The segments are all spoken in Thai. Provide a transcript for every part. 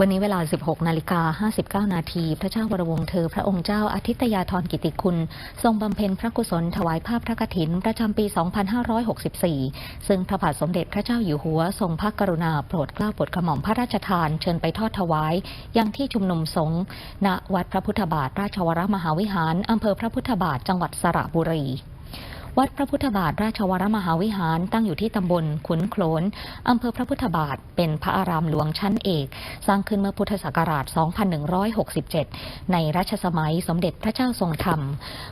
วันนี้เวลา 16 นาฬิกา 59 นาที พระเจ้าวรวงเธอ พระองค์เจ้าอาทิตยาธรกิติคุณ ทรงบำเพ็ญพระกุศลถวายภาพพระกฐิน ประจำปี 2564 ซึ่งพระบาทสมเด็จพระเจ้าอยู่หัว ทรงพระกรุณาโปรดเกล้าโปรดกระหม่อมพระราชทาน เชิญไปทอดถวาย ยังที่ชุมนุมสงฆ์ณวัดพระพุทธบาทราชวรมหาวิหารอำเภอพระพุทธบาทจังหวัดสระบุรี วัดพระพุทธบาทราชวรมหาวิหารตั้งอยู่ที่ตำบลขุนโขลนอำเภอพระพุทธบาทเป็นพระอารามหลวงชั้นเอก สร้างขึ้นเมื่อพุทธศักราช 2167 ในรัชสมัยสมเด็จพระเจ้าทรงธรรม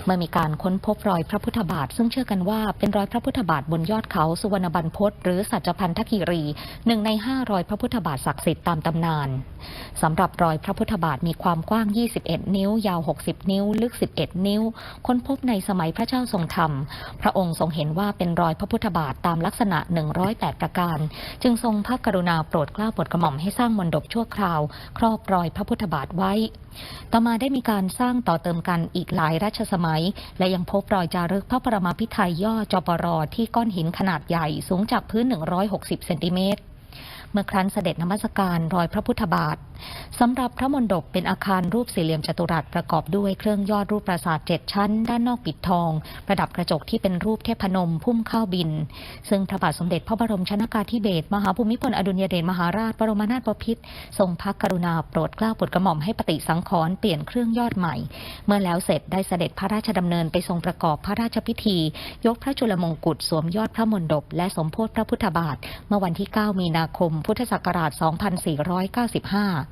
เมื่อมีการค้นพบรอยพระพุทธบาท ซึ่งเชื่อกันว่าเป็นรอยพระพุทธบาทบนยอดเขาสุวรรณบันพศหรือสัจพันธคีรีหนึ่งในห้ารอยพระพุทธบาทศักดิ์สิทธิ์ตามตำนานสำหรับรอยพระพุทธบาทมีความกว้าง 21 นิ้ว ยาว 60 นิ้ว ลึก 11 นิ้ว ค้นพบในสมัยพระเจ้าทรงธรรมพระองค์ทรงเห็นว่าเป็นรอยพระพุทธบาทตามลักษณะ 108 ประการ จึงทรงพระกรุณาโปรดเกล้าโปรดกระหม่อมให้สร้างมณฑปชั่วคราว ครอบรอยพระพุทธบาทไว้ ต่อมาได้มีการสร้างต่อเติมกันอีกหลายรัชสมัย และยังพบรอยจารึกพระประมาพิไทยย่อจปรที่ก้อนหินขนาดใหญ่สูงจากพื้น 160 เซนติเมตร เมื่อครั้นเสด็จนมัสการรอยพระพุทธบาท สำหรับพระมณฑปเป็นอาคารรูปสี่เหลี่ยมจัตุรัสประกอบด้วยเครื่องยอดรูปปราสาทเจ็ดชั้น ด้านนอกปิดทอง ประดับกระจกที่เป็นรูปเทพนมพุ่มข้าวบิน ซึ่งพระบาทสมเด็จพระบรมชนากาธิเบศรมหาภูมิพลอดุลยเดชมหาราชบรมนาถบพิตรทรงพระกรุณาโปรดเกล้าโปรดกระหม่อมให้ปฏิสังขรณ์เปลี่ยนเครื่องยอดใหม่ เมื่อแล้วเสร็จได้เสด็จพระราชดำเนินไปทรงประกอบพระราชพิธี ยกพระจุลมงกุฎสวมยอดพระมณฑปและสมโพธิพระพุทธบาท เมื่อวันที่ 9 มีนาคม พุทธศักราช 2495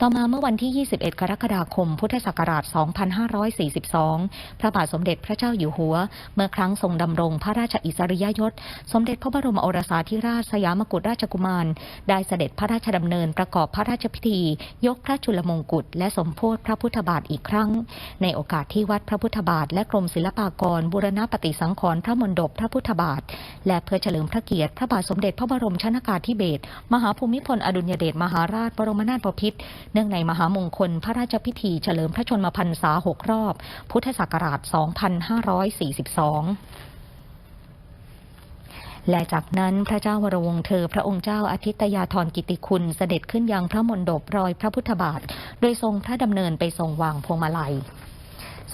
ต่อมาเมื่อวันที่ 21 กรกฎาคม พุทธศักราช 2542 พระบาทสมเด็จพระเจ้าอยู่หัว เมื่อครั้งทรงดำรงพระราชอิสริยยศ สมเด็จพระบรมโอรสาธิราชสยามกุฎราชกุมาร ได้เสด็จพระราชดำเนินประกอบพระราชพิธี ยกพระจุลมงกุฎและสมโพธิพระพุทธบาทอีกครั้ง ในโอกาสที่วัดพระพุทธบาท และกรมศิลปากรบูรณปฏิสังขรณ์พระมณฑปพระพุทธบาท และเพื่อเฉลิมพระเกียรติพระบาทสมเด็จพระบรมชนากาธิเบศรมหาภูมิพลอดุลยเดชมหาราชบรมนาถบพิตรเนื่องในมหามงคลพระราชพิธีเฉลิมพระชนมพรรษาหกรอบ พุทธศักราช 2542และจากนั้นพระเจ้าวรวงเธอพระองค์เจ้าอาทิตยาธรกิติคุณเสด็จขึ้นยังพระมณฑปรอยพระพุทธบาท โดยทรงพระดำเนินไปทรงวางพวงมาลัย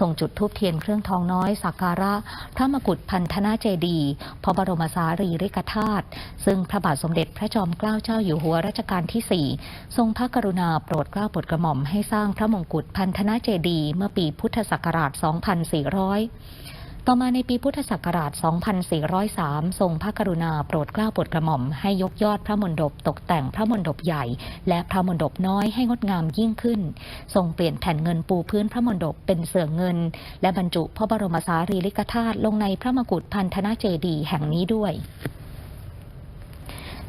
ทรงจุดทูปเทียนเครื่องทองน้อยสักการะ พระมกุฎพันธนาเจดีพระบรมสารีริกธาตุซึ่งพระบาทสมเด็จพระจอมเกล้าเจ้าอยู่หัวรัชกาลที่ 4 ทรงพระกรุณาโปรดเกล้าโปรดกระหม่อมให้สร้างพระมงกุฎพันธนาเจดีเมื่อปีพุทธศักราช 2400 ต่อมาในปีพุทธศักราช 2403 ทรงพระกรุณาโปรดเกล้าโปรดกระหม่อมให้ยกยอดพระมณฑปตกแต่งพระมณฑปใหญ่ และพระมณฑปน้อยให้งดงามยิ่งขึ้น ทรงเปลี่ยนแผ่นเงินปูพื้นพระมณฑปเป็นเสื่อเงิน และบรรจุพระบรมสารีริกธาตุลงในพระมกุฎพันธนเจดีย์แห่งนี้ด้วย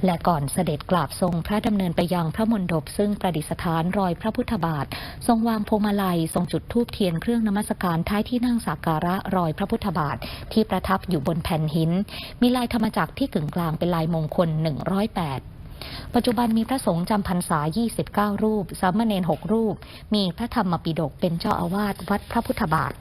และก่อนเสด็จกราบทรงพระดำเนินไปยังพระมณฑปซึ่งประดิษฐานรอยพระพุทธบาท ทรงวางพวงมาลัย ทรงจุดธูปเทียนเครื่องนมัสการท้ายที่นั่งสักการะรอยพระพุทธบาท ที่ประทับอยู่บนแผ่นหิน มีลายธรรมจักรที่กึ่งกลางเป็นลายมงคล 108ปัจจุบันมีพระสงฆ์จำพรรษา 29 รูป สามเณร 6 รูป มีพระธรรมปิฎกเป็นเจ้าอาวาสวัดพระพุทธบาท